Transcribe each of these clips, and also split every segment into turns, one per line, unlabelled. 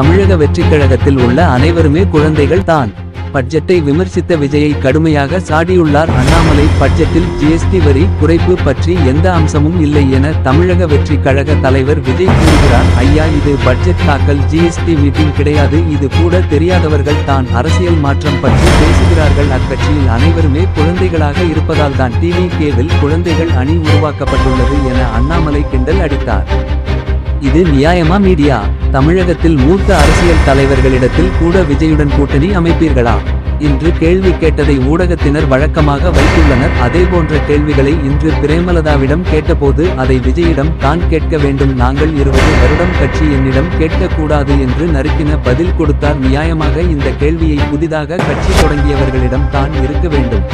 தமிழக வெற்றிக் கழகத்தில் உள்ள அனைவருமே குழந்தைகள் தான். பட்ஜெட்டை விமர்சித்த விஜயை கடுமையாக சாடியுள்ளார் அண்ணாமலை. பட்ஜெட்டில் ஜிஎஸ்டி வரி குறைப்பு பற்றி எந்த அம்சமும் இல்லை என தமிழக வெற்றி கழக தலைவர் விஜய் கூறுகிறார். ஐயா இது பட்ஜெட் தாக்கல். ஜிஎஸ்டி மீட்டிங் கிடையாது. இது கூட தெரியாதவர்கள் தான். அரசியல் மாற்றம் பற்றி பேசுகிறார்கள். அக்கட்சியில் அனைவருமே குழந்தைகளாக இருப்பதால் தான் டிவி கேவில் குழந்தைகள் அணி உருவாக்கப்பட்டுள்ளது என அண்ணாமலை கிண்டல் அடித்தார். இது நியாயமா மீடியா? தமிழகத்தில் மூத்த அரசியல் தலைவர்களிடத்தில் கூட விஜயுடன் கூட்டணி அமைப்பீர்களா? இன்று கேள்வி கேட்டதை ஊடகத்தினர் வழக்கமாக வைத்துள்ளனர். அதே போன்ற கேள்விகளை இன்று பிரேமலதாவிடம் கேட்டபோது அதை விஜயிடம் தான் கேட்க வேண்டும். நாங்கள் இருபது வருடம் கட்சி என்னிடம் கேட்கக்கூடாது என்று நறுக்கின பதில் கொடுத்தார். நியாயமாக இந்த கேள்வியை புதிதாக கட்சி தொடங்கியவர்களிடம் தான் இருக்க வேண்டும்.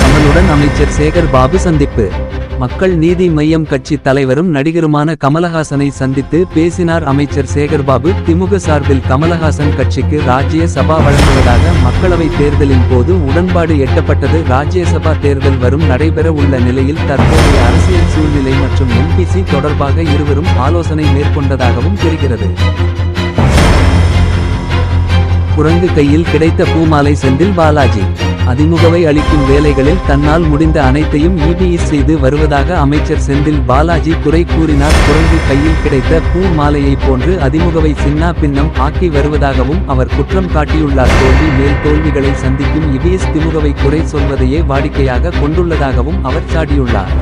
கமலுடன் அமைச்சர் சேகர் பாபு சந்திப்பு. மக்கள் நீதி மையம் கட்சி தலைவரும் நடிகருமான கமலஹாசனை சந்தித்து பேசினார் அமைச்சர் சேகர்பாபு. திமுக சார்பில் கமலஹாசன் கட்சிக்கு ராஜ்ய சபா வழங்குவதாக மக்களவை தேர்தலின் போது உடன்பாடு எட்டப்பட்டது. ராஜ்யசபா தேர்தல் வரும் நடைபெற உள்ள நிலையில் தற்போதைய அரசியல் சூழ்நிலை மற்றும் எம்பிசி தொடர்பாக இருவரும் ஆலோசனை மேற்கொண்டதாகவும் தெரிகிறது. குரங்கு கையில் கிடைத்த பூமாலை செந்தில் பாலாஜி. அதிமுகவை அளிக்கும் வேலைகளில் தன்னால் முடிந்த அனைத்தையும் இபிஎஸ் செய்து வருவதாக அமைச்சர் செந்தில் பாலாஜி குறை கூறினார். குரங்கு கையில் கிடைத்த பூ மாலையைப் போன்று அதிமுகவை சின்னா பின்னம் ஆக்கி வருவதாகவும் அவர் குற்றம் காட்டியுள்ளார். தோல்வி மேல் தோல்விகளை சந்திக்கும் இபிஎஸ் திமுகவை குறை சொல்வதையே வாடிக்கையாக கொண்டுள்ளதாகவும் அவர் சாடியுள்ளார்.